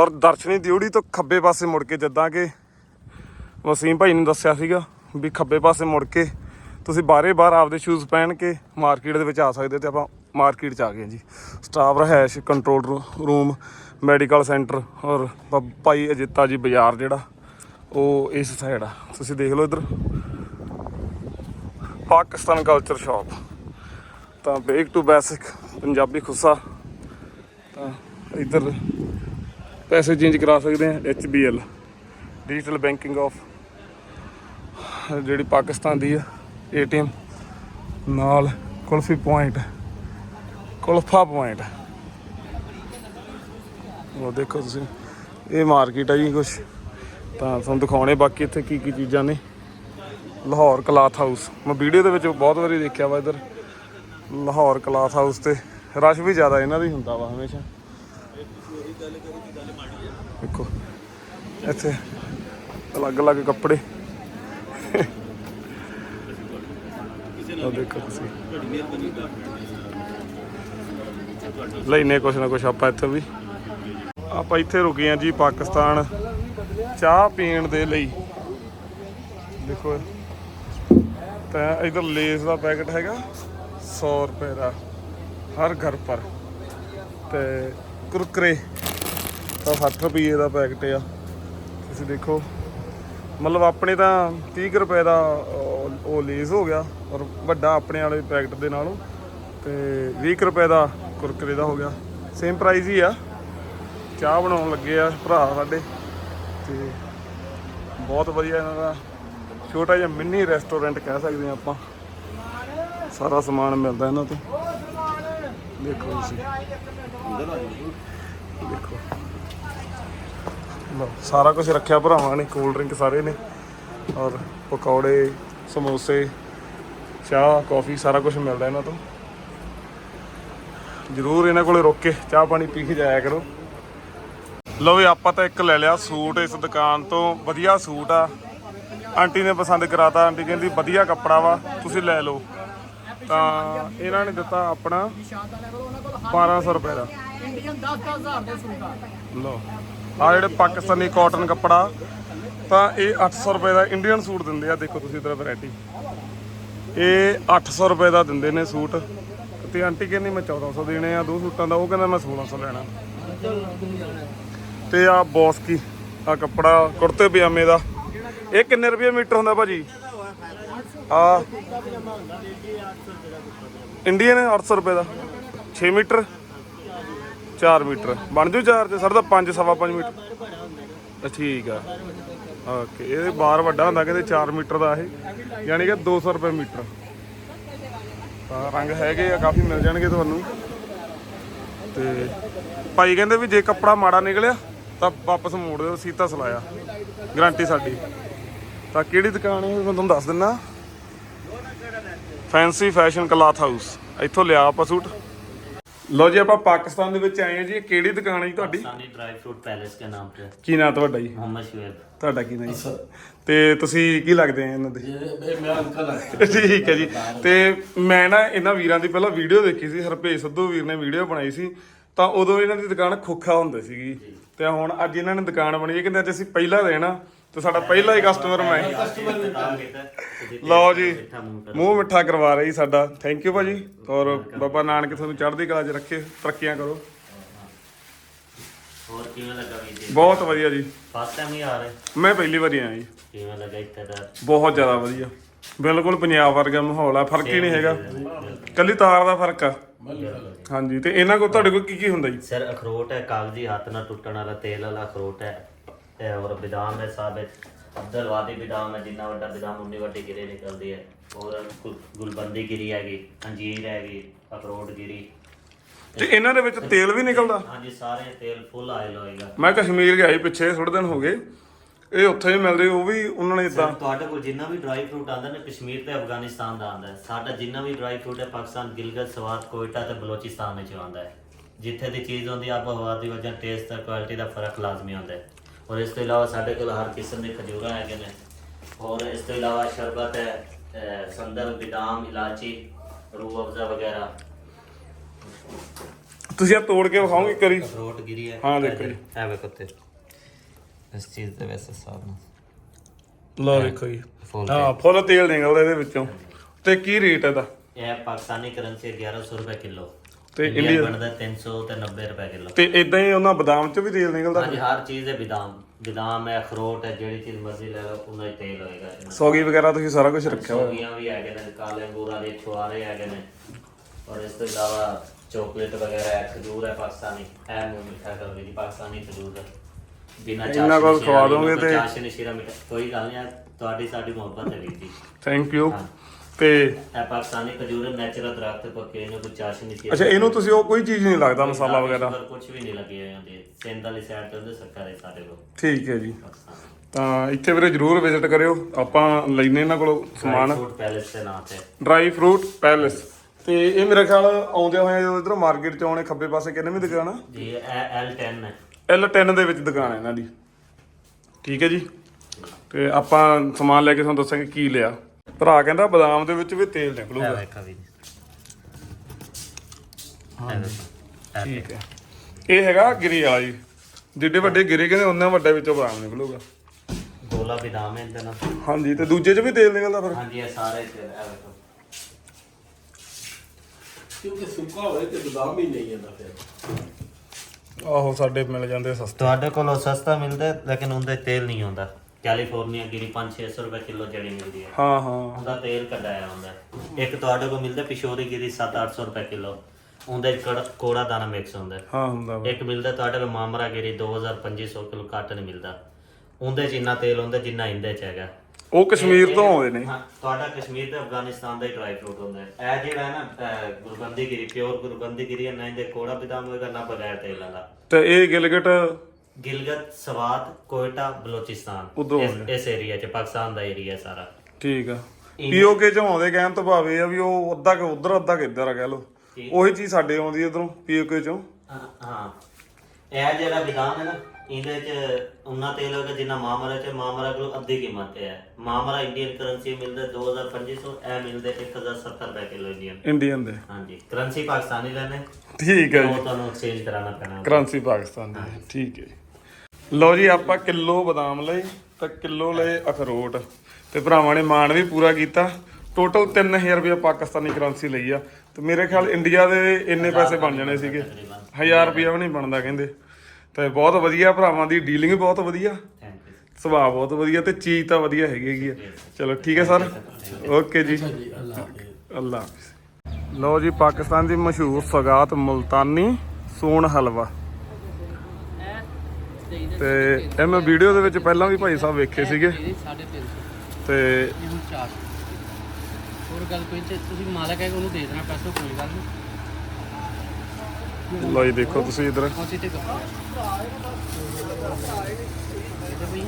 ਔਰ ਦਰਸ਼ਨੀ ਦਿਉੜੀ ਤੋਂ ਖੱਬੇ ਪਾਸੇ ਮੁੜ ਕੇ ਜਿੱਦਾਂ ਕਿ ਵਸੀਮ ਭਾਈ ਨੇ ਦੱਸਿਆ ਸੀਗਾ ਵੀ ਖੱਬੇ ਪਾਸੇ ਮੁੜ ਕੇ ਤੁਸੀਂ ਬਾਰੇ ਬਾਹਰ ਆਪਦੇ ਸ਼ੂਜ਼ ਪਹਿਨ ਕੇ ਮਾਰਕੀਟ ਦੇ ਵਿੱਚ ਆ ਸਕਦੇ ਤੇ ਆਪਾਂ ਮਾਰਕੀਟ ਚ ਆ ਗਏ ਜੀ। ਸਟਾਫ ਰਹਿائش ਕੰਟਰੋਲ ਰੂਮ ਮੈਡੀਕਲ ਸੈਂਟਰ ਔਰ ਭਾਈ ਅਜੀਤਾ ਜੀ ਬਾਜ਼ਾਰ ਜਿਹੜਾ, ਉਹ ਇਸ ਸਾਈਡ ਆ। ਤੁਸੀਂ ਦੇਖ ਲਓ ਇਧਰ। ਪਾਕਿਸਤਾਨ ਕਲਚਰ ਸ਼ਾਪ ਤਾਂ ਬੇਕ ਟੂ ਬੇਸਿਕ ਪੰਜਾਬੀ ਖੁੱਸਾ। ਤਾਂ ਇਧਰ ਪੈਸੇ ਚੇਂਜ ਕਰਾ ਸਕਦੇ ਆ HBL ਡਿਜੀਟਲ ਬੈਂਕਿੰਗ ਆਫ ਜਿਹੜੀ ਪਾਕਿਸਤਾਨ ਦੀ ਆ ATM ਨਾਲ ਕੁਲਫੀ ਪੁਆਇੰਟ ਕੁਲਫਾ ਪੁਆਇੰਟ ਉਹ ਦੇਖੋ ਤੁਸੀਂ, ਇਹ ਮਾਰਕੀਟ ਆ ਜੀ ਕੁਛ। ਤਾਂ ਤੁਹਾਨੂੰ ਦਿਖਾਉਣੇ ਬਾਕੀ ਇੱਥੇ ਕੀ ਕੀ ਚੀਜ਼ਾਂ ਨੇ। ਲਾਹੌਰ ਕਲਾਥ ਹਾਊਸ ਮੈਂ ਵੀਡੀਓ ਦੇ ਵਿੱਚ ਬਹੁਤ ਵਾਰੀ ਦੇਖਿਆ ਵਾ ਇੱਧਰ। ਲਾਹੌਰ ਕਲਾਥ ਹਾਊਸ ਤੇ ਰਸ਼ ਵੀ ਜ਼ਿਆਦਾ ਇਹਨਾਂ ਦੀ ਹੁੰਦਾ ਵਾ ਹਮੇਸ਼ਾ। ਦੇਖੋ, ਇੱਥੇ ਅਲੱਗ-ਅਲੱਗ ਕੱਪੜੇ। ਉਹ ਦੇਖੋ ਤੁਸੀਂ। ਲੈਨੇ ਕੁਛ ਨਾ ਕੁਛ ਆਪਾਂ ਇੱਥੋਂ ਵੀ। ਆਪਾਂ ਇੱਥੇ ਰੁਕੇ ਆ ਜੀ ਪਾਕਿਸਤਾਨ ਚਾਹ ਪੀਣ ਦੇ ਲਈ। ਦੇਖੋ, ਤਾਂ ਇਧਰ ਲੇਸ ਦਾ ਪੈਕਟ ਹੈਗਾ 100 ਰੁਪਏ ਦਾ, ਹਰ ਘਰ ਪਰ। ਤੇ ਕੁਰਕਰੇ ਤਾਂ 60 ਰੁਪਏ ਦਾ ਪੈਕਟ ਆ। ਤੁਸੀਂ ਦੇਖੋ। ਮਤਲਬ ਆਪਣੇ ਤਾਂ 30 ਕੁ ਰੁਪਏ ਦਾ ਉਹ- ਉਹ ਲੇਸ ਹੋ ਗਿਆ ਔਰ ਵੱਡਾ ਆਪਣੇ ਵਾਲੇ ਪੈਕਟ ਦੇ ਨਾਲੋਂ। ਤੇ 20 ਕੁ ਰੁਪਏ ਦਾ ਕੁਰਕਰੇ ਦਾ ਹੋ ਗਿਆ। ਸੇਮ ਪ੍ਰਾਈਸ ਹੀ ਆ। ਚਾਹ ਬਣਾਉਣ ਲੱਗੇ ਆ ਭਰਾ ਸਾਡੇ। ਤੇ ਬਹੁਤ ਵਧੀਆ ਇਹਨਾਂ ਦਾ ਛੋਟਾ ਜਿਹਾ ਮਿੰਨੀ ਰੈਸਟੋਰੈਂਟ ਕਹਿ ਸਕਦੇ ਆ ਆਪਾਂ। ਸਾਰਾ ਸਮਾਨ ਮਿਲਦਾ ਇਹਨਾਂ ਤੋਂ। ਦੇਖੋ ਤੁਸੀਂ। ਦੇਖੋ। ਲਓ, ਸਾਰਾ ਕੁਝ ਰੱਖਿਆ ਭਰਾਵਾਂ ਨੇ ਕੋਲਡ ਡਰਿੰਕ ਸਾਰੇ ਨੇ। ਔਰ ਪਕੌੜੇ, ਸਮੋਸੇ, ਚਾਹ ਕਾਫੀ ਸਾਰਾ ਕੁਝ ਮਿਲਦਾ ਇਹਨਾਂ ਤੋਂ। ਜ਼ਰੂਰ ਇਹਨਾਂ ਕੋਲੇ ਰੁਕ ਕੇ ਚਾਹ ਪਾਣੀ ਪੀ ਕੇ ਜਾਇਆ ਕਰੋ। ਲਓ ਵੀ, ਆਪਾਂ ਤਾਂ ਇੱਕ ਲੈ ਲਿਆ ਸੂਟ ਇਸ ਦੁਕਾਨ ਤੋਂ। ਵਧੀਆ ਸੂਟ ਆ। ਆਂਟੀ ਨੇ ਪਸੰਦ ਕਰਾਤਾ। ਆਂਟੀ ਕਹਿੰਦੀ, ਵਧੀਆ ਕੱਪੜਾ ਵਾ, ਤੁਸੀਂ ਲੈ ਲਓ। ਤਾਂ ਇਹਨਾਂ ਨੇ ਦਿੱਤਾ ਆਪਣਾ 1200 ਰੁਪਏ ਦਾ। ਇੰਡੀਅਨ 10000 ਦੇ ਸੂਟ ਆ। ਆ ਜਿਹੜੇ ਪਾਕਿਸਤਾਨੀ ਕਾਟਨ ਕੱਪੜਾ ਤਾਂ ਇਹ 800 ਰੁਪਏ ਦਾ ਇੰਡੀਅਨ ਸੂਟ ਦਿੰਦੇ ਆ ਦੇਖੋ ਤੁਸੀਂ ਇਧਰ ਵੈਰਾਈਟੀ ਇਹ 800 ਰੁਪਏ ਦਾ ਦਿੰਦੇ ਨੇ ਸੂਟ। ਤੇ ਆਂਟੀ ਕਹਿੰਦੀ ਮੈਂ 1400 ਦੇਣੇ ਆ ਦੋ ਸੂਟਾਂ ਦਾ ਉਹ ਕਹਿੰਦਾ ਮੈਂ 1600 ਲੈਣਾ। ਤੇ ਆ ਬੌਸਕੀ ਆ ਕੱਪੜਾ ਕੁੜਤੇ ਪਜਾਮੇ ਦਾ। ਇਹ ਕਿੰਨੇ ਰੁਪਏ ਮੀਟਰ ਹੁੰਦਾ ਭਾਜੀ? ਆ ਇੰਡੀਅਨ 800 ਰੁਪਏ ਦਾ। 6 ਮੀਟਰ 4 ਮੀਟਰ। ਬਣ ਜੂ ਚਾਰਜ ਸਰ ਦਾ 5 ਸਵਾ 5 ਮੀਟਰ। ਠੀਕ ਆ। ਓਕੇ, ਇਹ ਬਾਰ ਵੱਡਾ ਹੁੰਦਾ, ਕਹਿੰਦੇ 4 ਮੀਟਰ ਦਾ ਇਹ। ਯਾਨੀ ਕਿ 200 ਰੁਪਏ ਮੀਟਰ। ਤਾਂ ਰੰਗ ਹੈਗੇ ਆ, ਕਾਫੀ ਮਿਲ ਜਾਣਗੇ ਤੁਹਾਨੂੰ। ਤੇ ਭਾਈ ਕਹਿੰਦੇ ਵੀ ਜੇ ਕੱਪੜਾ ਮਾੜਾ ਨਿਕਲਿਆ, ਤਾਂ ਵਾਪਸ ਮੋੜ ਦਿਓ, ਸੀਤਾ ਸਲਾਇਆ। ਗਰੰਟੀ ਸਾਡੀ। ਤਾਂ ਕਿਹੜੀ ਦੁਕਾਨ ਹੈ, ਮੈਂ ਤੁਹਾਨੂੰ ਦੱਸ ਦਿੰਨਾ। ਫੈਂਸੀ ਫੈਸ਼ਨ ਕਲਾਥ ਹਾਊਸ ਇੱਥੋਂ ਲਿਆ ਆਪਾਂ ਸੂਟ। ਲਓ ਜੀ ਆਪਾਂ ਪਾਕਿਸਤਾਨ ਦੇ ਵਿੱਚ ਆਏ ਆ ਜੀ। ਇਹ ਕਿਹੜੀ ਦੁਕਾਨ ਹੈ ਜੀ ਤੁਹਾਡੀ? ਪਾਕਿਸਤਾਨੀ ਡਰਾਈ ਫਰੂਟ ਪੈਲੇਸ ਦੇ ਨਾਮ ਤੇ। ਕੀ ਨਾਮ ਤੁਹਾਡਾ ਜੀ? ਤੁਹਾਡਾ ਕੀ ਨਾਮ ਜੀ? ਤੇ ਤੁਸੀਂ ਕੀ ਲੱਗਦੇ ਆ ਇਹਨਾਂ ਦੇ? ਠੀਕ ਹੈ ਜੀ। ਤੇ ਮੈਂ ਨਾ ਇਹਨਾਂ ਵੀਰਾਂ ਦੀ ਪਹਿਲਾਂ ਵੀਡੀਓ ਦੇਖੀ ਸੀ। ਹਰਪੇਸ਼ ਸਿੱਧੂ ਵੀਰ ਨੇ ਵੀਡੀਓ ਬਣਾਈ ਸੀ। ਤਾਂ ਉਦੋਂ ਇਹਨਾਂ ਦੀ ਦੁਕਾਨ ਖੋਖਾ ਹੁੰਦੀ ਸੀਗੀ। ਤੇ ਹੁਣ ਅੱਜ ਇਹਨਾਂ ਨੇ ਦੁਕਾਨ ਬਣੀ ਹੈ। ਕਹਿੰਦੇ ਅੱਜ ਅਸੀਂ ਪਹਿਲਾਂ ਦੇਣਾ ਤੇ ਸਾਡਾ ਪਹਿਲਾ ਹੀ ਕਸਟਮਰ ਮੈਂ। ਲਓ ਜੀ ਮੂੰਹ ਮਿੱਠਾ ਕਰਵਾ ਰਹੀ ਸਾਡਾ। ਥੈਂਕ ਯੂ ਭਾਜੀ। ਔਰ ਬਾਬਾ ਨਾਨਕ ਤੁਹਾਨੂੰ ਚੜ੍ਹਦੀ ਕਲਾ 'ਚ ਰੱਖੇ ਤਰੱਕੀਆਂ ਕਰੋ। ਹੋਰ ਕਿਵੇਂ ਲੱਗਾ ਵੀ ਜੀ? ਬਹੁਤ ਵਧੀਆ ਜੀ। ਫਸਟ ਟਾਈਮ ਹੀ ਆ ਰਹੇ? ਮੈਂ ਪਹਿਲੀ ਵਾਰੀ ਆਇਆ ਜੀ। ਕਿਵੇਂ ਲੱਗਾ ਇੱਥੇ ਦਾ? ਬਹੁਤ ਜ਼ਿਆਦਾ ਵਧੀਆ। ਬਿਲਕੁਲ ਪੰਜਾਬ ਵਰਗਾ ਮਾਹੌਲ ਆ ਫ਼ਰਕ ਹੀ ਨਹੀਂ ਹੈਗਾ। ਕੱਲੀ ਤਾਰ ਦਾ ਫ਼ਰਕ ਆ। ਹਾਂਜੀ ਤੇ ਇਹਨਾਂ ਕੋਲ ਤੁਹਾਡੇ ਕੋਲ ਕੀ ਕੀ ਹੁੰਦਾ ਜੀ? ਸਰ ਅਖਰੋਟ ਹੈ ਕਾਗਜ਼ੀ ਹੱਥ ਨਾਲ ਟੁੱਟਣ ਵਾਲਾ ਤੇਲ ਵਾਲਾ ਅਖਰੋਟ ਹੈ। ਹੈ ਔਰ ਬਿਦਾਮ ਹੈ ਸਾਬਿਤ। ਅਬਦਲ ਵਾਦੀ ਬਿਦਾਮ ਹੈ ਜਿੰਨਾ ਵੱਡਾ ਬਿਦਾਮ ਉਨੀ ਵੱਡੀ ਗਿਰੇ ਨਿਕਲਦੀ ਹੈ। ਔਰ ਗੁਲਬੰਦੀ ਗਿਰੀ ਹੈਗੀ ਅੰਜੀਰ ਹੈਗੀ ਅਖਰੋਟ ਗਿਰੀ ਤੇ ਇਹਨਾਂ ਦੇ ਵਿੱਚ ਤੇਲ ਵੀ ਨਿਕਲਦਾ? ਹਾਂਜੀ ਸਾਰੇ ਤੇਲ ਫੁੱਲ ਆਇਲ ਹੋਏਗਾ। ਮੈਂ ਕਸ਼ਮੀਰ ਗਿਆ ਸੀ ਪਿੱਛੇ ਥੋੜੇ ਦਿਨ ਹੋ ਗਏ। ਇਹ ਉੱਥੇ ਵੀ ਮਿਲਦੇ ਉਹ ਵੀ ਉਹਨਾਂ ਨੇ ਇਦਾਂ ਤੁਹਾਡੇ ਕੋਲ ਜਿੰਨਾ ਵੀ ਡਰਾਈ ਫਰੂਟ ਆਉਂਦਾ ਨਾ ਕਸ਼ਮੀਰ ਤੇ ਅਫਗਾਨਿਸਤਾਨ ਦਾ ਆਉਂਦਾ ਸਾਡਾ ਜਿੰਨਾ ਵੀ ਡਰਾਈ ਫਰੂਟ ਹੈ ਪਾਕਿਸਤਾਨ ਗਿਲਗਤ ਸਵਾਦ ਕੋਇਟਾ ਤੇ ਬਲੋਚਿਸਤਾਨ ਵਿੱਚ ਆਉਂਦਾ ਹੈ। ਜਿੱਥੇ ਦੀ ਚੀਜ਼ ਆਉਂਦੀ ਆਬੋ ਹਵਾ ਦੀ ਵਜ੍ਹਾ ਟੇਸਟ ਤੇ ਕੁਆਲਿਟੀ ਦਾ ਫ਼ਰਕ ਲਾਜ਼ਮੀ ਆਉਂਦਾ ਹੈ। ਔਰ ਇਸ ਤੋਂ ਇਲਾਵਾ ਸਾਡੇ ਕੋਲ ਹਰ ਕਿਸਮ ਦੇ ਖਜੂਰਾਂ ਹੈਗੇ ਨੇ। ਔਰ ਇਸ ਤੋਂ ਇਲਾਵਾ ਸ਼ਰਬਤ ਹੈ ਸੰਦਲ ਬਦਾਮ ਇਲਾਚੀ ਰੂਹ ਅਫਜ਼ਾ ਵਗੈਰਾ। ਤੁਸੀਂ ਆ ਤੋੜ ਕੇ ਵਿਖਾਓਗੇ ਕਰੀ ਅਖਰੋਟ ਗਿਰੀ ਹੈ। ਹਾਂ, ਦੇਖੋ ਜੀ। ਇਹ ਵੇਖੋ ਤੇ। ਇਸ ਚੀਜ਼ ਦੇ ਵੈਸੇ ਸਾਬ ਨਾਲ। ਲਓ ਦੇਖੋ ਜੀ। ਹਾਂ ਫੁੱਲ ਤੇਲ ਨਿਕਲਦਾ ਇਹਦੇ ਵਿੱਚੋਂ। ਤੇ ਕੀ ਰੇਟ ਇਹਦਾ? ਇਹ ਪਾਕਿਸਤਾਨੀ ਕਰੰਸੀ 1100 ਰੁਪਏ ਕਿਲੋ। ਤੇ ਇੰਡੀਆ ਬਣਦਾ 300 ਤੇ 90 ਰੁਪਏ ਕਿਲੋ। ਤੇ ਇਦਾਂ ਹੀ ਉਹਨਾਂ ਬਦਾਮ ਚ ਵੀ ਤੇਲ ਨਿਕਲਦਾ ਹਾਂਜੀ ਹਰ ਚੀਜ਼ ਹੈ ਬਦਾਮ ਬਦਾਮ ਹੈ ਅਖਰੋਟ ਹੈ ਜਿਹੜੀ ਚੀਜ਼ ਮਰਜ਼ੀ ਲੈ ਲਓ ਉਹਨਾਂ ਹੀ ਤੇਲ ਹੋਏਗਾ। ਦਾ। ਸੌਗੀ ਵਗੈਰਾ ਤੁਸੀਂ ਸਾਰਾ ਕੁਝ ਰੱਖਿਆ ਹੋਇਆ? ਸੋਗੀਆਂ ਵੀ ਹੈਗੇ ਨੇ ਕਾਲੇ ਅੰਗੂਰਾਂ ਦੇ ਛੁਆਰੇ ਹੈਗੇ ਨੇ। ਔਰ ਇਸ ਤੋਂ ਇਲਾਵਾ ਚਾਕਲੇਟ ਵਗੈਰਾ ਹੈ ਖਜੂਰ ਹੈ ਪਾਕਿਸਤਾਨੀ ਹੈ ਮੂੰਹ ਮਿੱਠਾ ਕਰ ਜੀ ਪਾਕਿਸਤਾਨੀ ਖਜੂਰ। ਹੈ ਬਿਨਾ ਕੁਝ ਖਵਾ ਦੋਗੇ ਤੇ- ਚਾਸ਼ਨੀ ਸ਼ੀਰਾ ਮਿੱਠਾ ਕੋਈ ਗੱਲ ਨਹੀਂ ਤੁਹਾਡੀ ਸਾਡੀ ਮੁਹੱਬਤ ਹੈ ਵੀਰ ਜੀ। Thank you. ਤੇ ਇਹ ਪਾਕਿਸਤਾਨੀ ਖਜੂਰ ਨੈਚੁਰਲ ਦਰਖਤ ਪੱਕੇ ਇਹਨੂੰ ਕੋਈ ਚਾਸ਼ਨੀ ਸ਼ੀਰਾ ਅੱਛਾ ਇਹਨੂੰ ਤੁਸੀਂ ਉਹ ਕੋਈ ਚੀਜ਼ ਨਹੀਂ ਲੱਗਦਾ ਮਸਾਲਾ ਵਗੈਰਾ? ਕੁਝ ਵੀ ਨਹੀਂ ਲੱਗੇ ਹੋਏ ਹੁੰਦੇ। ਸਿੰਧ ਵਾਲੀ ਸਾਈਡ ਤੇ ਹੁੰਦੇ ਸਰਕਾਰ ਹੈ ਸਾਡੇ ਕੋਲ। ਠੀਕ ਹੈ ਜੀ। ਪਾਕਿਸਤਾਨ। ਤਾਂ ਇੱਥੇ ਵੀਰੇ ਜਰੂਰ ਵਿਜ਼ਿਟ ਕਰਿਓ। ਆਪਾਂ ਲੈਨੇ ਇਹਨਾਂ ਕੋਲੋਂ ਸਮਾਨ। ਫੂਡ ਪੈਲੇਸ ਦੇ ਨਾਂ ਤੇ। ਡਰਾਈ ਫਰੂਟ ਪੈਲੇਸ ਤੇ ਇਹ ਮੇਰੇ ਖਿਆਲ ਆਉਂਦੇ ਹੋਏ ਜਦੋਂ ਇਧਰੋਂ ਮਾਰਕੀਟ ਚ ਆਉਣੇ ਖੱਬੇ ਪਾਸੇ ਕਿੰਨੇ ਵੀ ਦੁਕਾਨ ਆ? ਜੀ ਇਹ L10 ਹੈ। L10 ਦੇ ਵਿੱਚ ਦੁਕਾਨ ਹੈ ਇਹਨਾਂ ਦੀ। ਠੀਕ ਹੈ ਜੀ। ਤੇ ਆਪਾਂ ਸਮਾਨ ਲੈ ਕੇ ਤੁਹਾਨੂੰ ਦੱਸਾਂਗੇ ਕੀ ਲਿਆ। ਭਰਾ ਕਹਿੰਦਾ ਬਦਾਮ ਦੇ ਵਿੱਚ ਵੀ ਤੇਲ ਨਿਕਲੂਗਾ। ਵੇਖਾ ਵੀ ਹਾਂ ਠੀਕ ਹੈ। ਇਹ ਹੈਗਾ ਗਿਰੀ ਵਾਲਾ। ਜੀ ਜਿੱਡੇ ਵੱਡੇ ਗਿਰੇ ਕਹਿੰਦੇ ਉਹਨਾਂ ਵੱਡੇ ਵਿੱਚੋਂ ਬਦਾਮ ਨਿਕਲੂਗਾ। ਗੋਲਾ ਬਦਾਮ ਹੈ ਇਹਦੇ ਨਾਲ ਹਾਂਜੀ ਤੇ ਦੂਜੇ 'ਚ ਵੀ ਤੇਲ ਨਿਕਲਦਾ ਫਿਰ? ਹਾਂਜੀ ਇਹ ਸਾਰੇ ਤੇ ਇਹ ਵੇਖੋ ਕਿਉਂਕਿ ਸੁੱਕਾ ਹੋਵੇ ਤੇ ਬਦਾਮ ਹੀ ਨਹੀਂ ਜਾਂਦਾ ਫਿਰ। ਆਹੋ ਸਾਡੇ ਮਿਲ ਜਾਂਦੇ ਸਸਤੇ। ਤੁਹਾਡੇ ਕੋਲੋਂ ਸਸਤਾ ਮਿਲਦਾ ਹੈ, ਲੇਕਿਨ ਉਹਦੇ ਤੇਲ ਨਹੀਂ ਆਉਂਦਾ। ਕੈਲੀਫੋਰਨੀਆ ਗਿਰੀ 5-600 ਰੁਪਏ ਕਿਲੋ ਜਿਹੜੀ ਮਿਲਦੀ ਹੈ। ਹਾਂ ਹਾਂ। ਉਹਦਾ ਤੇਲ ਕਢਾਇਆ ਹੁੰਦਾ। ਇੱਕ ਤੁਹਾਡੇ ਕੋਲ ਮਿਲਦਾ ਪਿਸ਼ੋਰੀ ਗਿਰੀ 7-800 ਰੁਪਏ ਕਿਲੋ। ਉਹਦੇ ਕੋੜਾ ਦਾਣਾ ਮਿਕਸ ਹੁੰਦਾ ਹੈ। ਹੁੰਦਾ ਵਾ। ਇੱਕ ਮਿਲਦਾ ਤੁਹਾਡੇ ਕੋਲ ਮਾਮਰਾ ਗਿਰੀ 2500 ਕਿਲੋ ਘੱਟ ਨਹੀਂ ਮਿਲਦਾ। ਉਹਦੇ ਚ ਇੰਨਾ ਤੇਲ ਹੁੰਦਾ ਜਿੰਨਾ ਇਹਦੇ ਚ ਹੈਗਾ। ਉਹ ਕਸ਼ਮੀਰ ਤੋਂ ਆਉਂਦੇ ਨੇ। ਹਾਂ ਤੁਹਾਡਾ ਕਸ਼ਮੀਰ ਤੇ ਅਫਗਾਨਿਸਤਾਨ ਦਾ ਹੀ ਡਰਾਈ ਫਰੂਟ ਹੁੰਦਾ ਹੈ। ਇਹ ਜਿਹੜਾ ਹੈ ਨਾ ਗੁਰਬੰਦੀ ਗਿਰੀ ਪਿਓਰ ਗੁਰਬੰਦੀ ਗਿਰੀ ਹੈ ਨਾ ਇਹਦੇ ਕੋੜਾ ਬਦਾਮ ਹੋਏਗਾ ਨਾ ਬਗੈਰ ਤੇਲ ਵਾਲਾ ਤੇ ਇਹ ਗਿਲਗਟ ਗਿਲਗਤ ਸਵਾਤ ਕੋਇਟਾ ਬਲੋਚਿਸਤਾਨ। ਉੱਧਰੋਂ ਇਸ- ਇਸ ਏਰੀਆ 'ਚ ਪਾਕਿਸਤਾਨ ਦਾ ਏਰੀਆ ਸਾਰਾ। ਠੀਕ ਆ। ਪੀਓਕੇ ਚੋਂ ਆਉਂਦੇ ਕਹਿਣ ਤੋਂ ਭਾਵੇਂ ਆ ਵੀ ਉਹ ਅੱਧਾ ਕਿ ਉਧਰ ਅੱਧਾ ਕਿ ਇੱਧਰ ਆ ਕਹਿ ਲੋ ਉਹੀ ਚੀਜ਼ ਸਾਡੇ ਆਉਂਦੀ ਇਧਰੋਂ ਪੀਓਕੇ ਚੋਂ ਹਾਂ ਹਾਂ। ਇਹ ਜਿਹੜਾ ਬਦਾਮ ਹੈ ਨਾ ਇਹਦੇ 'ਚ ਉਨਾ ਤੇਲ ਹੋਗਾ ਜਿੰਨਾ ਮਾਮਰਾ 'ਚ ਮਾਮਰਾ ਕੋਲ ਅੱਧੀ ਕੀਮਤ ਤੇ ਹੈ। ਮਾਮਰਾ ਇੰਡੀਅਨ ਕਰੰਸੀ ਮਿਲਦਾ 2500 ਇਹ ਮਿਲਦੇ 1070 ਰੁਪਏ ਕਿਲੋ ਇੰਡੀਅਨ ਇੰਡੀਅਨ ਦੇ। ਹਾਂਜੀ। ਕਰੰਸੀ ਪਾਕਿਸਤਾਨੀ ਲੈਣੇ ਠੀਕ ਹੈ ਜੀ। ਉਹ ਤੁਹਾਨੂੰ ਐਕਸਚੇਂਜ ਕਰਾਉਣਾ ਪੈਣਾ। ਕਰੰਸੀ ਪਾਕਿਸਤਾਨ ਦੀ। ਠੀਕ ਹੈ ਜੀ। ਲਓ ਜੀ ਆਪਾਂ ਕਿਲੋ ਬਦਾਮ ਲਏ ਤਾਂ ਕਿਲੋ ਲਏ ਅਖਰੋਟ। ਤੇ ਭਰਾਵਾਂ ਨੇ ਮਾਣ ਵੀ ਪੂਰਾ ਕੀਤਾ। ਟੋਟਲ 3000 ਰੁਪਏ ਪਾਕਿਸਤਾਨੀ ਕਰੰਸੀ ਲਈ ਆ। ਤੇ ਮੇਰੇ ਖਿਆਲ ਇੰਡੀਆ ਦੇ ਇੰਨੇ ਪੈਸੇ ਬਣ ਜਾਣੇ ਸੀਗੇ। 1000 ਰੁਪਏ ਵੀ ਨਹੀਂ ਬਣਦਾ ਕਹਿੰਦੇ। ਤੇ ਬਹੁਤ ਵਧੀਆ ਭਰਾਵਾਂ ਦੀ ਡੀਲਿੰਗ ਬਹੁਤ ਵਧੀਆ। ਥੈਂਕ ਯੂ ਸੁਭਾਅ ਬਹੁਤ ਵਧੀਆ ਤੇ ਚੀਜ਼ ਤਾਂ ਵਧੀਆ ਹੈਗੀ ਹੈਗੀ ਆ। ਚਲੋ ਠੀਕ ਹੈ ਸਰ ਓਕੇ ਜੀ। ਅੱਲਾ ਲਓ ਜੀ ਪਾਕਿਸਤਾਨ ਦੀ ਮਸ਼ਹੂਰ ਸਗਾਤ ਮੁਲਤਾਨੀ ਸੋਨ ਹਲਵਾ। ਤੇ ਇਹ ਮੈਂ ਵੀਡੀਓ ਦੇ ਵਿੱਚ ਪਹਿਲਾਂ ਵੀ ਭਾਈ ਸਾਹਿਬ ਵੇਖੇ ਸੀਗੇ ਸਾਢੇ ਤਿੰਨ ਸੌ ਤੇ ਇਹ ਹੁਣ 400 ਹੋਰ ਗੱਲ ਕੋਈ ਤੇ ਤੁਸੀਂ ਮਾਲਕ ਹੈ ਉਹਨੂੰ ਦੇ ਦੇਣਾ ਪੈਸਾ ਕੋਈ ਗੱਲ ਨਹੀਂ ਲਓ ਜੀ ਦੇਖੋ ਤੁਸੀਂ ਇਧਰ ਪਹੁੰਚੇ ਤੇ ਕਰੋ ਇਹਦੇ ਵੀ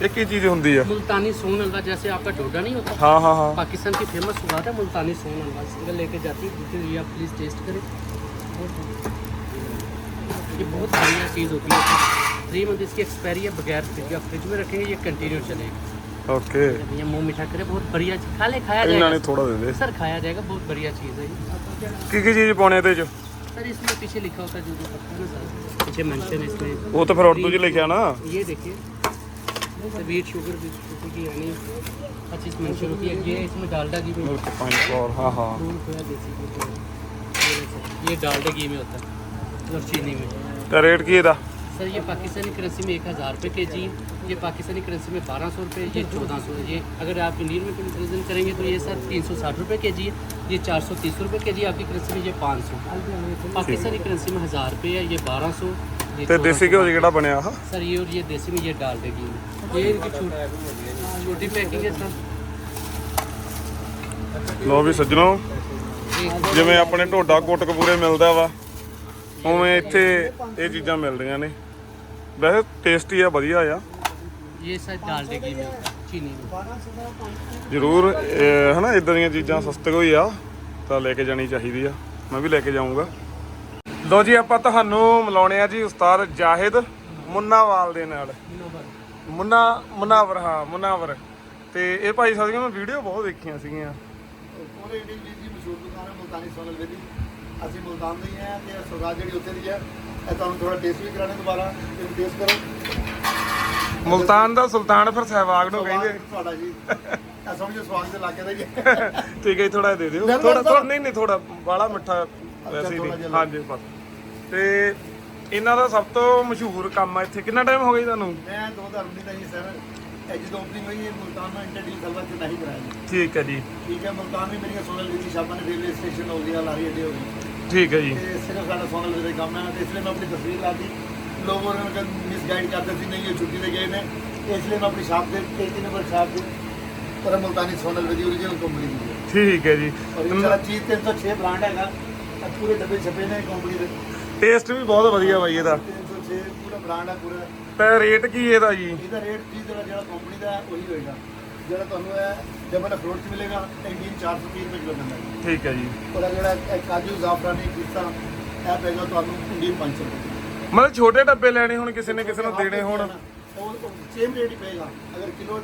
ਇਹ ਕੀ ਚੀਜ਼ ਹੁੰਦੀ ਆ मुल्तानी सोन हलवा जैसे आपका डोडा नहीं होता ਹਾਂ ਹਾਂ ਹਾਂ पाकिस्तान की फेमस सुगंध है मुल्तानी सोन हलवा सिंगल लेके जाती है दूसरी लिए आप प्लीज़ टेस्ट करें ये बहुत बढ़िया चीज़ होती है थ्री मंथ इसकी एक्सपायरी है बगैर फ्रिज आप फ्रिज में रखेंगे ये कंटिन्यू चलेगा ओके ये मुंह मीठा करे बहुत बढ़िया खाले खाया जाएगा इन्होंने थोड़ा दे दे सर खाया जाएगा बहुत बढ़िया चीज़ है की की चीज़ पाने थे जो सर इसमें पीछे लिखा होता है जो जो पता ना सर पीछे मेंशन इसमें वो तो फिर उर्दू जी लिखा ना ये देखिए वीट शुगर शुगर की यानी पच्चीस मेंशन होती है ये इसमें डालडा की भी पानी और हाँ हाँ ਹਾਂ दूध खोया देसी घी तो ये देखो, ये डालडा घी में होता है और चीनी में ਤੇ ਰੇਟ ਕੀ ਇਹਦਾ सर ये पाकिस्तानी करेंसी में एक हज़ार रुपये के जी ये पाकिस्तानी करेंसी में बारह सौ रुपये ये चौदह सौ ये अगर आप इंडियन में कंपेरिजन करेंगे तो ये सर तीन सौ साठ रुपये के जी है ये चार सौ तीस रुपये के जी आपकी करेंसी में ये पाँच सौ पाकिस्तानी करेंसी में हज़ार रुपये है ये बारह सौ ये ਤੇ 1400 ਦੇਸੀ ਘਿਓ 'ਚ ਕਿਹੜਾ ਬਣਿਆ ਆ सर ये और ये देसी में ये डाल देगी ये इनकी छोटी छोटी पैकिंग है सर ਲਓ ਵੀ ਸੱਜਣੋ ये ਜਿਵੇਂ ਆਪਣੇ ਢੋਡਾ ਕੋਟਕਪੂਰੇ ਮਿਲਦਾ ਵਾ ਉਵੇਂ ਇੱਥੇ ਇਹ ਚੀਜ਼ਾਂ ਮਿਲ ਰਹੀਆਂ ਨੇ। ਵੈਸੇ ਟੇਸਟੀ ਆ ਵਧੀਆ ਆ। ਇਹ ਸਭ ਦਾਲ ਦੇ ਕੀ ਮਿਲਦਾ ਚੀਨੀ ਜ਼ਰੂਰ ਹਨਾ ਇਦਾਂ ਦੀਆਂ ਚੀਜ਼ਾਂ ਸਸਤੇ ਹੋਈ ਆ ਤਾਂ ਲੈ ਕੇ ਜਾਣੀ ਚਾਹੀਦੀ ਆ। ਮੈਂ ਵੀ ਲੈ ਕੇ ਜਾਊਂਗਾ। ਲੋ ਜੀ ਆਪਾਂ ਤੁਹਾਨੂੰ ਮਿਲਾਉਣੇ ਆ ਜੀ ਉਸਤਾਦ ਜਾਹਿਦ ਮੁੰਨਾਵਾਲ ਦੇ ਨਾਲ। ਮੁੰਨਾ ਮੁਨਾਵਰ ਹਾਂ ਮੁਨਾਵਰ। ਤੇ ਇਹ ਭਾਈ ਸਾਹਿਬ ਦੀਆਂ ਮੈਂ ਵੀਡੀਓ ਬਹੁਤ ਦੇਖੀਆਂ ਸੀਗੀਆਂ। ਮੁਲਤਾਨੀ ਸੋਨਲ ਵੇਦੀ ਅਸੀਂ ਮੁਲਤਾਨ ਦੇ ਹਾਂ ਤੇ ਸੌਗਾਤ ਜਿਹੜੀ ਉੱਥੇ ਦੀ ਹੈ ਇਹ ਤੁਹਾਨੂੰ ਥੋੜਾ ਟੇਸਟ ਵੀ ਕਰਾਣੇ ਦੁਬਾਰਾ ਤੇ ਟੇਸਟ ਕਰੋ। ਮੁਲਤਾਨ ਦਾ ਸੁਲਤਾਨ ਫਿਰ ਸਹਿਵਾਗ ਨੂੰ ਕਹਿੰਦੇ। ਤੁਹਾਡਾ ਜੀ। ਇਹ ਸਮਝੋ ਸਵਾਦ ਦੇ ਇਲਾਕੇ ਦਾ ਹੀ ਠੀਕ ਹੈ ਥੋੜਾ ਦੇ ਦਿਓ। ਥੋੜਾ ਥੋੜਾ ਨਹੀਂ ਨਹੀਂ ਥੋੜਾ ਬਾਲਾ ਮਿੱਠਾ ਵੈਸੇ ਨਹੀਂ। ਹਾਂਜੀ ਬਸ। ਤੇ ਇਹਨਾਂ ਦਾ ਸਭ ਤੋਂ ਮਸ਼ਹੂਰ ਕੰਮ ਆ ਇੱਥੇ। ਕਿੰਨਾ ਟਾਈਮ ਹੋ ਗਿਆ ਤੁਹਾਨੂੰ? ਮੈਂ 2019 ਦਾ ਹੀ ਸਰ। ਇਹ ਜਦੋਂ ਓਪਨਿੰਗ ਹੋਈ ਇਹ ਮੁਲਤਾਨ ਨੂੰ ਇੰਟਰਡੀ ਖਲਵਾ ਤੇ ਨਹੀਂ ਕਰਾਇਆ ਠੀਕ ਹੈ ਜੀ। ਠੀਕ ਹੈ ਮੁਲਤਾਨ ਵੀ ਮੇਰੀਆਂ ਸੋਨਲ ਦੀ ਸ਼ਾਮਾਂ ਨੇ ਰੇਲਵੇ ਸਟੇਸ਼ਨ ਹੋ ਗਿਆ ਲਾਰੀ ਅੱਡੇ ਹੋ ਗਈ। ਠੀਕ ਹੈ ਜੀ। ਤੇ ਸਿਰਫ ਸਾਡਾ ਸੋਨਲ ਦੇ ਕੰਮ ਹੈ ਤੇ ਇਸ ਲਈ ਮੈਂ ਆਪਣੀ ਤਸਵੀਰ ਲਾਤੀ। ਲੋਕ ਉਹਨਾਂ ਨੂੰ ਮਿਸਗਾਈਡ ਕਰਦੇ ਸੀ ਨਹੀਂ ਇਹ ਛੁੱਟੀ ਤੇ ਗਏ ਨੇ। ਇਸ ਲਈ ਮੈਂ ਆਪਣੀ ਸ਼ਾਪ ਦੇ 33 ਨੰਬਰ ਸ਼ਾਪ ਦੇ ਪਰ ਮੁਲਤਾਨੀ ਸੋਨਲ ਦੀ origignal ਕੰਪਨੀ ਦੀ। ਹੈ ਠੀਕ ਹੈ ਜੀ। ਔਰ ਇਹ ਸਾਰਾ ਚੀਜ਼ 306 ਬ੍ਰਾਂਡ ਹੈਗਾ ਇਹ ਪੂਰੇ ਡੱਬੇ ਛਪੇ ਨੇ ਕੰਪਨੀ ਦੇ। ਟੇਸਟ ਵੀ ਬਹੁਤ ਵਧੀਆ ਬਾਈ ਇਹਦਾ। 306 ਪੂਰਾ ਬ੍ਰਾਂਡ ਹੈ ਪੂਰਾ। ਤੇ ਰੇਟ ਕੀ ਇਹਦਾ ਜੀ? ਇਹਦਾ ਰੇਟ ਚੀਜ਼ ਦਾ ਜਿਹੜਾ ਕੰਪਨੀ ਦਾ ਹੈ ਉਹੀ ਹੋਏਗਾ। ਜਿਹੜਾ ਤੁਹਾਨੂੰ ਹੈ ਡਬਲ ਅਖਰੋਟ ਚ ਮਿਲੇਗਾ ਇੰਡੀਅਨ 430 ਰੁਪਏ ਕਿਲੋ ਮਿਲਦਾ ਹੈ। ਠੀਕ ਹੈ ਜੀ। ਉਹਦਾ ਜਿਹੜਾ ਇਹ ਕਾਜੂ ਜ਼ਾਫਰਾਨੀ ਪਿਸਤਾ ਇਹ ਪਏਗਾ ਤੁਹਾਨੂੰ ਇੰਡੀਅਨ 500 ਰੁਪਏ ਮਤਲਬ ਛੋਟੇ ਡੱਬੇ ਲੈਣੇ ਹੁਣ ਕਿਸੇ ਨੇ ਕਿਸੇ ਨੂੰ ਦੇਣੇ ਹੋਣ। ਉਹ ਸੇਮ ਰੇਟ ਹੀ ਪਏਗਾ। ਅਗਰ ਕਿਲੋ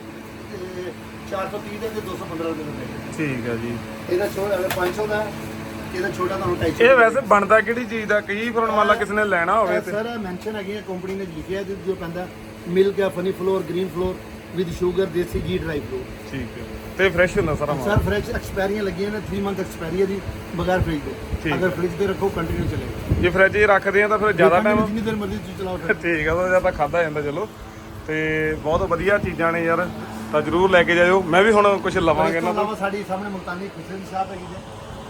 430 ਦਾ ਤੇ 215 ਰੁਪਏ ਦਾ ਪਏਗਾ। ਠੀਕ ਹੈ ਜੀ। ਇਹਦਾ ਛੋਟਾ ਅਗਰ 500 ਦਾ ਹੈ, ਇਹਦਾ ਛੋਟਾ ਤੁਹਾਨੂੰ 250 ਇਹ ਵੈਸੇ ਬਣਦਾ ਕਿਹੜੀ ਚੀਜ਼ ਦਾ? ਕਈ ਫਿਰ ਮੰਨ ਲਾ ਕਿਸੇ ਨੇ ਲੈਣਾ ਹੋਵੇ ਤੇ। ਸਰ ਮੈਂਸ਼ਨ ਹੈਗੀ ਹੈ ਕੰਪਨੀ ਨੇ ਲਿਖਿਆ ਹੈ ਜੋ ਪੈਂਦਾ ਮਿਲਕ ਹੈ funny flour green flour with sugar ਦੇਸੀ ਘੀ ਡਰਾਈ ਫਲੋਰ ਠੀਕ ਹੈ। ਤੇ ਫਰੈਸ਼ ਹੁੰਦਾ ਸਾਰਾ ਮਾਲ ਸਰ ਫ੍ਰੈਸ਼ ਐਕਸਪਾਇਰੀਆਂ ਲੱਗੀਆਂ ਨੇ 3 ਮੰਥ ਐਕਸਪਾਇਰੀ ਦੀ ਬਗੈਰ ਫ੍ਰਿਜ ਠੀਕ ਦੇ ਅਗਰ ਫ੍ਰਿਜ ਤੇ ਰੱਖੋ ਕੰਟੀਨਿਊ ਚੱਲੇਗਾ। ਜੇ ਫ੍ਰਿਜ ਰੱਖਦੇ ਆ ਤਾਂ ਫਿਰ ਜ਼ਿਆਦਾ ਟਾਈਮ ਜਿੰਨੀ ਦੇਰ ਮਰਜ਼ੀ ਤੁਸੀਂ ਚਲਾਓ ਫਿਰ। ਠੀਕ ਆ ਤਾਂ ਜ਼ਿਆਦਾ ਖਾਦਾ ਜਾਂਦਾ ਚਲੋ। ਤੇ ਬਹੁਤ ਵਧੀਆ ਚੀਜ਼ਾਂ ਨੇ ਯਾਰ ਤਾਂ ਜਰੂਰ ਲੈ ਕੇ ਜਾਇਓ। ਮੈਂ ਵੀ ਹੁਣ ਕੁਝ ਲਵਾਂਗੇ ਇਹਨਾਂ ਤੋਂ। ਸਾਡੀ ਸਾਹਮਣੇ ਮੁਲਤਾਨੀ ਖੁਸ਼ਰੇ ਸ਼ਾਪ ਹੈਗੀ ਜੀ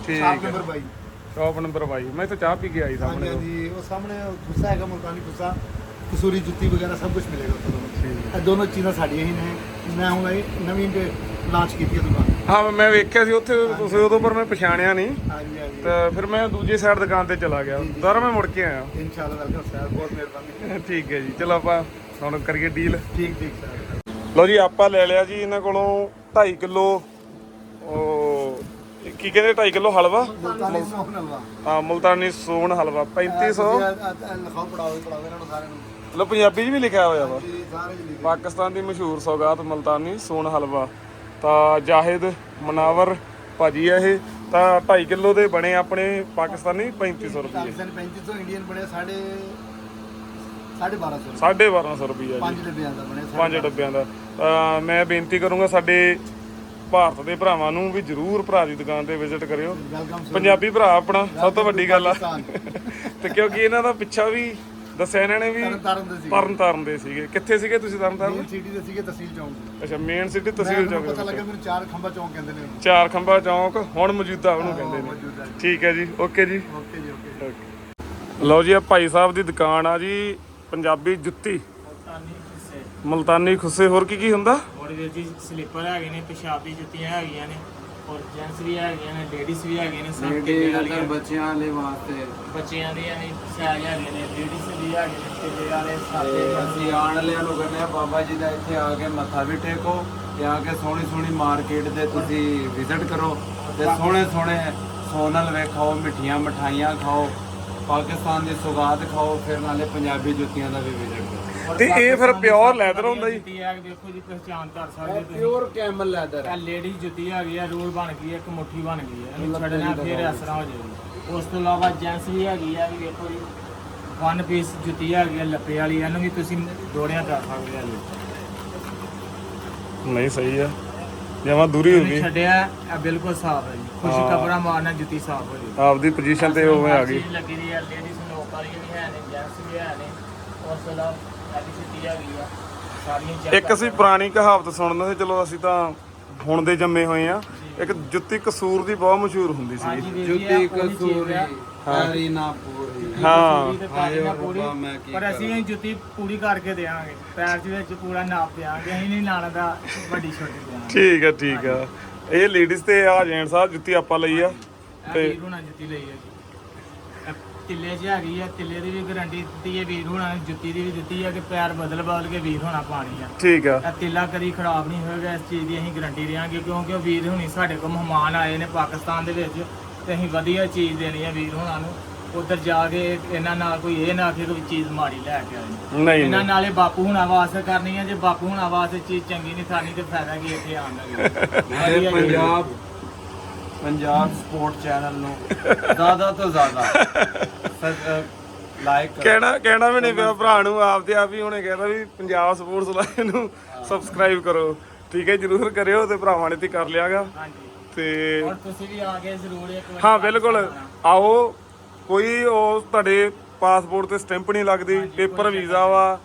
ਠੀਕ ਸ਼ਾਪ ਹੈ। ਨੰਬਰ 22 ਸ਼ਾਪ ਨੰਬਰ 22 ਮੈਂ ਇੱਥੇ ਚਾਹ ਪੀ ਕੇ ਆਈ ਹਾਂਜੀ ਸਾਹਮਣੇ ਹਾਂਜੀ ਉਹ ਸਾਹਮਣੇ ਖੁੱਸਾ ਹੈਗਾ ਮੁਲਤਾਨੀ ਖੁੱਸਾ ਕਸੂਰੀ ਜੁੱਤੀ ਵਗੈਰਾ ਸਭ ਕੁਝ ਮਿਲੇਗਾ ਉੱਥੇ ਤੁਹਾਨੂੰ ਇਹ ਦੋਨੋਂ ਚੀਜ਼ਾਂ ਸਾਡੀਆਂ ਹੀ ਨੇ। ਮੈਂ ਹੁਣ ਇਹ ਨਵੀਂ ਲਾਂਚ ਕੀਤੀ ਹੈ ਦੁਕਾਨ। ਹਾਂ ਮੈਂ ਵੇਖਿਆ ਸੀ ਉੱਥੇ ਤੁਸੀਂ ਉਦੋਂ ਪਰ ਮੈਂ ਪਛਾਣਿਆ ਨਹੀਂ। ਹਾਂਜੀ ਹਾਂਜੀ। ਤਾਂ ਫਿਰ ਮੈਂ ਦੂਜੀ ਸਾਈਡ ਦੁਕਾਨ ਤੇ ਚਲਾ ਗਿਆ। ਦੁਬਾਰਾ ਮੈਂ ਮੁੜ ਕੇ ਆਇਆ। ਇਨਸ਼ਾਅੱਲਾ ਵੈਲਕਮ ਸਰ ਬਹੁਤ ਮਿਹਰਬਾਨੀ। ਠੀਕ ਹੈ ਜੀ ਚਲੋ ਆਪਾਂ ਹੁਣ ਕਰੀਏ ਡੀਲ ਠੀਕ ਠੀਕ ਸਰ। ਲਓ ਜੀ ਆਪਾਂ ਲੈ ਲਿਆ ਜੀ ਇਹਨਾਂ ਕੋਲੋਂ 2.5 ਕਿਲੋ ਕੀ ਕਹਿੰਦੇ 2.5 ਕਿਲੋ ਹਲਵਾ? ਮੁਲਤਾਨੀ ਸੋਹਣ ਹਲਵਾ। ਹਾਂ ਮੁਲਤਾਨੀ ਸੋਨ ਹਲਵਾ। 3500 ਲਿਖਾਓ ਪੜਾਓ ਪੜਾਓ ਇਹਨਾਂ ਨੂੰ ਸਾਰਿਆਂ ਨੂੰ। ਲੋ ਪੰਜਾਬੀ 'ਚ ਵੀ ਲਿਖਿਆ ਹੋਇਆ ਵਾ। ਪਾਕਿਸਤਾਨ ਦੀ ਮਸ਼ਹੂਰ ਸੌਗਾਤ ਮਲਤਾਨੀ ਸੋਨ ਹਲਵਾ। ਤਾਂ ਜਾਹਿਦ ਮਨਾਵਰ ਭਾਜੀ ਆ ਇਹ। ਤਾਂ 2.5 ਕਿਲੋ ਦੇ ਬਣੇ ਆਪਣੇ ਪਾਕਿਸਤਾਨੀ 3500 ਰੁਪਏ ਪਾਕਿਸਤਾਨ 3500 ਇੰਡੀਅਨ ਬਣੇ ਸਾਢੇ ਸਾਢੇ 1200 1250 ਰੁਪਏ ਜੀ। ਪੰਜ ਡੱਬਿਆਂ ਦਾ ਬਣੇ ਪੰਜ ਡੱਬਿਆਂ ਦਾ। ਤਾਂ ਮੈਂ ਬੇਨਤੀ ਕਰੂੰਗਾ ਸਾਡੇ ਭਾਰਤ ਦੇ ਭਰਾਵਾਂ ਨੂੰ ਵੀ ਜਰੂਰ ਭਰਾ ਦੀ ਦੁਕਾਨ ਤੇ ਵਿਜ਼ਿਟ ਕਰਿਓ। ਪੰਜਾਬੀ ਭਰਾ ਆਪਣਾ ਸਭ ਤੋਂ ਵੱਡੀ ਗੱਲ ਆ। ਤੇ ਕਿਉਂਕਿ ਇਹਨਾਂ ਦਾ ਪਿੱਛਾ ਵੀ ਦੱਸਿਆ ਇਹਨਾਂ ਨੇ ਵੀ ਤਰਨ ਤਾਰਨ ਦੇ ਸੀਗੇ। ਕਿੱਥੇ ਸੀਗੇ ਤੁਸੀਂ ਤਰਨ ਤਾਰਨ ਮੇਨ ਸਿਟੀ ਦੇ ਸੀਗੇ ਤਹਿਸੀਲ ਚੌਂਕ। ਅੱਛਾ ਮੇਨ ਸਿਟੀ ਤਹਿਸੀਲ ਚੌਕ ਦੇ ਪਤਾ ਵਿੱਚ। ਲੱਗਾ ਮੈਨੂੰ ਚਾਰ ਖੰਭਾ ਚੌਂਕ ਕਹਿੰਦੇ ਨੇ। ਚਾਰ ਖੰਭਾ ਚੌਂਕ ਹੁਣ ਮੌਜੂਦਾ ਉਹਨੂੰ ਕਹਿੰਦੇ ਨੇ। ਠੀਕ ਹੈ ਜੀ ਓਕੇ ਜੀ। ਓਕੇ ਜੀ ਓਕੇ ਲਓ ਜੀ ਆ ਭਾਈ ਸਾਹਿਬ ਦੀ ਦੁਕਾਨ ਆ ਜੀ ਪੰਜਾਬੀ ਜੁੱਤੀ। ਮਲਤਾਨੀ ਖੁੱਸੇ ਹੋਰ ਕੀ ਕੀ ਹੁੰਦਾ? ਔਰ ਵੀਰ ਜੀ ਸਲੀਪਰ ਹੈਗੇ ਨੇ ਪਿਸ਼ਾਬੀ ਜੁੱਤੀਆਂ ਹੈਗੀਆਂ ਨੇ ਔਰ ਜੈਂਟਸ ਵੀ ਹੈਗੀਆਂ ਨੇ ਲੇਡੀਜ਼ ਵੀ ਹੈਗੀਆਂ ਨੇ ਸਭ ਕਿੱਲੇ ਵਾਲੀਆਂ ਬੱਚਿਆਂ ਵਾਲੇ ਵਾਸਤੇ। ਬੱਚਿਆਂ ਦੀਆਂ ਨੇ ਸਾਈਜ਼ ਹੈਗੇ ਨੇ ਲੇਡੀਜ਼ ਵੀ ਹੈਗੇ ਨੇ ਕਿੱਲੇ ਵਾਲੇ ਸਾਦੇ ਅਸੀਂ ਆਉਣ ਵਾਲਿਆਂ ਨੂੰ ਕਹਿੰਦੇ ਆ ਬਾਬਾ ਜੀ ਦਾ ਇੱਥੇ ਆ ਕੇ ਮੱਥਾ ਵੀ ਟੇਕੋ ਤੇ ਆ ਕੇ ਸੋਹਣੀ ਸੋਹਣੀ ਮਾਰਕੀਟ ਦੇ ਤੁਸੀਂ ਵਿਜ਼ਿਟ ਕਰੋ ਤੇ ਸੋਹਣੇ ਸੋਹਣੇ ਸੋਨਲ ਵੇਖੋ ਮਿੱਠੀਆਂ ਮਠਾਈਆਂ ਖਾਓ ਪਾਕਿਸਤਾਨ ਦੀ ਸੁਗਾਤ ਖਾਓ ਫਿਰ ਨਾਲੇ ਪੰਜਾਬੀ ਜੁੱਤੀਆਂ ਦਾ ਵੀ ਵਿਜ਼ਿਟ ਤੇ ਇਹ ਫਿਰ ਪਿਓਰ ਲੈਦਰ ਹੁੰਦਾ ਜੀ। ਜੁੱਤੀ ਹੈ ਦੇਖੋ ਜੀ ਪਹਿਚਾਨ ਕਰ ਸਕਦੇ ਤੁਸੀਂ। ਪਿਓਰ ਕੈਮਲ ਲੈਦਰ ਇਹ ਲੇਡੀ ਜੁੱਤੀ ਹੈਗੀ ਹੈ ਰੂਲ ਬਣ ਗਈ ਇੱਕ ਮੁੱਠੀ ਬਣ ਗਈ ਹੈ ਇਹਨੂੰ ਛੱਡਣਾ ਫਿਰ ਇਸ ਤਰ੍ਹਾਂ ਹੋ ਜਾਏਗੀ। ਉਸ ਤੋਂ ਇਲਾਵਾ ਜੈਂਟਸ ਵੀ ਹੈਗੀ ਹੈ ਵੀ ਵੇਖੋ ਜੀ ਵਨ ਪੀਸ ਜੁੱਤੀ ਹੈਗੀ ਹੈ ਲੱਪੇ ਵਾਲੀ ਇਹਨੂੰ ਵੀ ਤੁਸੀਂ ਦੋੜਿਆਂ ਕਰ ਸਕਦੇ ਹੋ ਜੀ। ਨਹੀਂ ਸਹੀ ਆ। ਜਮਾ ਦੂਰੀ ਹੋ ਗਈ। ਛੱਡਿਆ ਇਹ ਬਿਲਕੁਲ ਸਾਫ਼ ਹੈ ਜੀ। ਕੁਝ ਕਪੜਾ ਮਾਰਨਾ ਜੁੱਤੀ ਸਾਫ਼ ਹੋ ਜਾਏਗੀ। ਆਪਦੀ ਪੋਜੀਸ਼ਨ ਤੇ ਉਵੇਂ ਆ ਗਈ। ਲੱਗੀ ਦੀ ਹੈ ਲੇਡੀਜ਼ ਲੋਕ ਵਾਲੀਆਂ ਵੀ ਹੈ ਨੇ ਜੈਂਟਸ ਵੀ ਹੈ ਨੇ ਉਸ ਤੋਂ ਇਲਾਵਾ ਹੈਗੀ ਆ। ਸਾਰੀਆਂ ਇੱਕ ਅਸੀਂ ਪੁਰਾਣੀ ਕਹਾਵਤ ਸੁਣਦੇ ਸੀ ਚਲੋ ਅਸੀਂ ਤਾਂ ਹੁਣ ਦੇ ਜੰਮੇ ਹੋਏ ਆ। ਇੱਕ ਜੁੱਤੀ ਕਸੂਰ ਦੀ ਬਹੁਤ ਮਸ਼ਹੂਰ ਹੁੰਦੀ ਸੀ। ਜੁੱਤੀ ਕਸੂਰੀ। ਹਰੀ ਨਾ ਪੂਰੀ। ਹਾਂ। ਪੈਰੀ ਨਾਲ ਅਸੀਂ ਇਹ ਜੁੱਤੀ ਪੂਰੀ ਕਰਕੇ ਦੇਵਾਂਗੇ ਪੈਰ ਦੇ ਵਿੱਚ ਪੂਰਾ ਨਾਪ ਦੇਵਾਂਗੇ ਅਸੀਂ ਨਹੀਂ ਲਾਣਾ ਦਾ ਵੱਡੀ ਛੋਟੀ ਦੇਵਾਂਗੇ ਠੀਕ ਆ ਠੀਕ ਆ। ਇਹ ਲੇਡੀਜ਼ ਤੇ ਆ ਜੈਂਟਸ ਆ ਜੁੱਤੀ ਆਪਾਂ ਲਈ ਆ। ਇਹ ਤੇ ਵੀਰ ਹੁਣਾਂ ਜੁੱਤੀ ਲਈ ਜੀ। ਇਹ ਤਿੱਲੇ 'ਚ ਹੈਗੀ ਆ ਤਿੱਲੇ ਦੀ ਵੀ ਗਾਰੰਟੀ ਦਿੱਤੀ ਹੈ ਵੀਰ ਹੁਣਾਂ ਨੇ ਜੁੱਤੀ ਦੀ ਵੀ ਦਿੱਤੀ ਹੈ ਕਿ ਪੈਰ ਬਦਲ ਬਦਲ ਕੇ ਵੀਰ ਹੋਣਾ ਪਾਣੀ ਆ। ਠੀਕ ਆ। ਇਹ ਤਿੱਲਾ ਕਦੀ ਖਰਾਬ ਨਹੀਂ ਹੋਏਗਾ ਇਸ ਚੀਜ਼ ਦੀ ਅਸੀਂ ਗਾਰੰਟੀ ਦੇਵਾਂਗੇ ਕਿਉਂਕਿ ਉਹ ਵੀਰ ਹੁਣੀ ਸਾਡੇ ਕੋਲ ਮਹਿਮਾਨ ਆਏ ਨੇ ਪਾਕਿਸਤਾਨ ਦੇ ਵਿੱਚ ਤੇ ਅਸੀਂ ਵਧੀਆ ਚੀਜ਼ ਦੇਣੀ ਹੈ ਵੀਰ ਹੁਣਾਂ ਨੂੰ। ਉਧਰ ਜਾ ਕੇ ਇਹਨਾਂ ਨਾਲ ਕੋਈ ਇਹ ਨਾ ਆਖੇ ਕੋਈ ਚੀਜ਼ ਮਾੜੀ ਲੈ ਕੇ ਆਏ ਨਹੀਂ ਇਹਨਾਂ ਨਹੀਂ ਨਾਲੇ ਬਾਪੂ ਹੁਣਾਂ ਵਾਸਤੇ ਕਰਨੀ ਹੈ ਜੇ ਬਾਪੂ ਹੁਣਾਂ ਵਾਸਤੇ ਚੀਜ਼ ਚੰਗੀ ਨਹੀਂ ਖਾਣੀ ਤੇ ਫਾਇਦਾ ਕੀ ਇੱਥੇ ਆਉਣ ਦਾ ਪੰਜਾਬ ਪੰਜਾਬ ਸਪੋਰਟ ਚੈਨਲ ਨੂੰ ਜ਼ਿਆਦਾ ਤੋਂ ਜ਼ਿਆਦਾ ਲਾਈਕ ਕਹਿਣਾ ਕਹਿਣਾ ਵੀ ਨਹੀਂ ਪਿਆ ਭਰਾ ਨੂੰ ਆਪਦੇ ਆਪ ਹੀ ਹੁਣੇ ਕਹਿੰਦਾ ਵੀ ਪੰਜਾਬ ਸਪੋਰਟਸ ਲਾਈਨ ਨੂੰ ਸਬਸਕ੍ਰਾਈਬ ਕਰੋ। ਠੀਕ ਹੈ ਜਰੂਰ ਕਰਿਓ ਤੇ ਭਰਾਵਾਂ ਨੇ ਤੇ ਕਰ ਲਿਆਗਾ। ਹਾਂਜੀ। ਤੇ ਔਰ ਤੁਸੀਂ ਵੀ ਆ ਕੇ ਜ਼ਰੂਰ ਇੱਕ ਵਾਰੀ ਹਾਂ ਬਿਲਕੁਲ। ਆਓ ਕੋਈ ਉਹ ਤੁਹਾਡੇ ਪਾਸਪੋਰਟ ਤੇ ਸਟੈਂਪ ਨਹੀਂ ਲੱਗਦੀ ਪੇਪਰ ਵੀਜ਼ਾ ਵਾ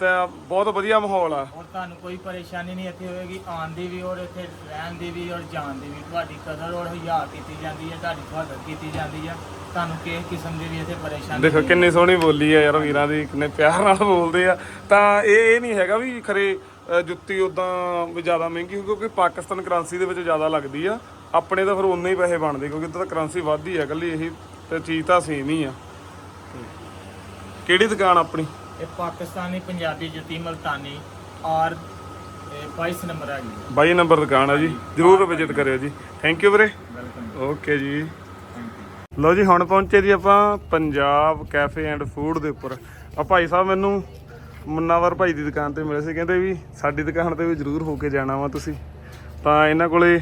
ਤਾਂ ਬਹੁਤ ਵਧੀਆ ਮਾਹੌਲ ਆ। ਔਰ ਤੁਹਾਨੂੰ ਕੋਈ ਪਰੇਸ਼ਾਨੀ ਨਹੀਂ ਇੱਥੇ ਹੋਏਗੀ ਆਉਣ ਦੀ ਵੀ ਔਰ ਇੱਥੇ ਰਹਿਣ ਦੀ ਵੀ ਔਰ ਜਾਣ ਦੀ ਵੀ। ਤੁਹਾਡੀ ਕਦਰ ਔਰ ਹਿਆ ਕੀਤੀ ਜਾਂਦੀ ਹੈ ਤੁਹਾਡੀ ਹਿਫਾਜ਼ਤ ਕੀਤੀ ਜਾਂਦੀ ਹੈ। ਤੁਹਾਨੂੰ ਕਿਸੇ ਕਿਸਮ ਦੀ ਵੀ ਇੱਥੇ ਪਰੇਸ਼ਾਨੀ ਦੇਖੋ ਕਿੰਨੀ ਸੋਹਣੀ ਬੋਲੀ ਆ ਯਾਰ ਵੀਰਾਂ ਦੀ ਕਿੰਨੇ ਪਿਆਰ ਨਾਲ ਬੋਲਦੇ ਆ। ਤਾਂ ਇਹ ਇਹ ਨਹੀਂ ਹੈਗਾ ਵੀ ਖਰੇ ਜੁੱਤੀ ਉਦਾਂ ਵੀ ਜ਼ਿਆਦਾ ਮਹਿੰਗੀ ਹੋਊ ਕਿਉਂਕਿ ਪਾਕਿਸਤਾਨ ਕਰੰਸੀ ਦੇ ਵਿੱਚ ਜ਼ਿਆਦਾ ਲੱਗਦੀ ਆ। ਆਪਣੇ ਤਾਂ ਫਿਰ ਉਨੇ ਹੀ ਪੈਸੇ ਬਣਦੇ ਕਿਉਂਕਿ ਇੱਧਰ ਤਾਂ ਕਰੰਸੀ ਵੱਧਦੀ ਆ ਇਕੱਲੀ ਇਹੀ ਤੇ ਚੀਜ਼ ਤਾਂ ਸੇਮ ਹੀ ਆ। ਕਿਹੜੀ ਦੁਕਾਨ ਆਪਣੀ? ਇਹ ਪਾਕਿਸਤਾਨੀ ਪੰਜਾਬੀ ਜੁੱਤੀ ਮਲਤਾਨੀ ਔਰ 22 ਨੰਬਰ ਆ ਜੀ 22 ਨੰਬਰ ਦੁਕਾਨ ਆ ਜੀ ਜਰੂਰ ਵਿਜ਼ਿਟ ਕਰਿਓ ਜੀ। ਥੈਂਕ ਯੂ ਵੀਰੇ। ਵੈਲਕਮ ਓਕੇ ਜੀ। ਲਓ ਜੀ ਹੁਣ ਪਹੁੰਚੇ ਜੀ ਆਪਾਂ ਪੰਜਾਬ ਕੈਫੇ ਐਂਡ ਫੂਡ ਦੇ ਉੱਪਰ। ਆ ਭਾਈ ਸਾਹਿਬ ਮੈਨੂੰ ਮੁੰਨਾਵਰ ਭਾਈ ਦੀ ਦੁਕਾਨ ਤੇ ਮਿਲੇ ਸੀ ਕਹਿੰਦੇ ਵੀ ਸਾਡੀ ਦੁਕਾਨ ਤੇ ਵੀ ਜਰੂਰ ਹੋ ਕੇ ਜਾਣਾ ਵਾ ਤੁਸੀਂ। ਤਾਂ ਇਹਨਾਂ ਕੋਲੇ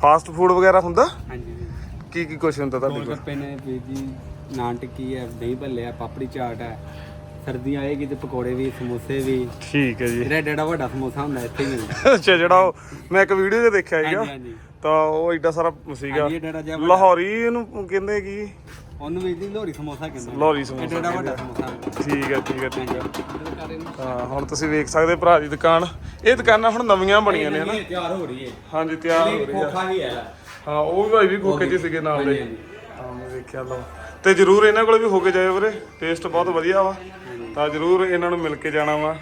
ਫਾਸਟ ਫੂਡ ਵਗੈਰਾ ਹੁੰਦਾ? ਹਾਂਜੀ ਜੀ। ਕੀ ਕੀ ਕੁਛ ਹੁੰਦਾ ਤੁਹਾਡੇ ਕੋਲ? ਗੋਲਗੱਪੇ ਨੇ ਵੀਰ ਜੀ ਨਾਨ ਟਿੱਕੀ ਹੈ ਦਹੀਂ ਭੱਲੇ ਹੈ ਪਾਪੜੀ ਚਾਟ ਹੈ। ਸਰਦੀ ਆਏਗੀ ਤੇ ਪਕੌੜੇ ਵੀ ਸਮੋਸੇ ਵੀ। ਠੀਕ ਹੈ ਜੀ। ਜਿਹੜਾ ਡੇੜਾ ਵੱਡਾ ਸਮੋਸਾ ਹੁੰਦਾ ਇੱਥੇ ਹੀ ਮਿਲਦਾ ਅੱਛਾ ਜਿਹੜਾ ਉਹ ਮੈਂ ਇੱਕ ਵੀਡੀਓ 'ਚ ਦੇਖਿਆ ਸੀਗਾ। ਹਾਂਜੀ ਹਾਂਜੀ। ਤਾਂ ਉਹ ਐਡਾ ਸਾਰਾ ਸੀਗਾ। ਹਾਂਜੀ, ਇਹ ਡੇਰਾ ਜਿਹਾ ਵੱਡਾ। ਲਾਹੌਰੀ ਇਹਨੂੰ ਕਹਿੰਦੇ ਕੀ? ਉਹਨੂੰ ਵੀ ਲੋਹਰੀ ਸਮੋਸਾ ਕਹਿੰਦੇ ਲਾਹੌਰੀ ਸਮੋਸਾ ਡੇੜਾ ਵੱਡਾ ਸਮੋਸਾ। ਠੀਕ ਹੈ ਠੀਕ ਹੈ ਠੀਕ ਹੈ। ਹਾਂ ਹੁਣ ਤੁਸੀਂ ਵੇਖ ਸਕਦੇ ਭਰਾ ਦੀ ਦੁਕਾਨ। ਇਹ ਦੁਕਾਨਾਂ ਹੁਣ ਨਵੀਆਂ ਬਣੀਆਂ ਨੇ ਹਨਾ ਤਿਆਰ ਹੋ ਰਹੀ ਹੈ। ਹਾਂਜੀ ਤਿਆਰ ਹੋ ਰਹੀ ਆ ਖੋਖਾ ਵੀ ਹੈ ਹਾਂ ਉਹ ਵੀ ਭਾਈ ਵੀ ਖੋਕੇ ਜੀ ਸੀਗੇ ਨਾਲ ਦੇ। ਹਾਂ ਮੈਂ ਵੇਖਿਆ ਲਓ। ਤੇ ਜਰੂਰ ਇਹਨਾਂ ਕੋਲੇ ਵੀ ਹੋ ਕੇ ਜਾਇਓ ਵੀਰੇ। ਟੇਸਟ ਬਹੁਤ ਵਧੀਆ ਵਾ। ਤਾਂ ਜਰੂਰ ਇਹਨਾਂ ਨੂੰ ਮਿਲ ਕੇ ਜਾਣਾ ਵਾ।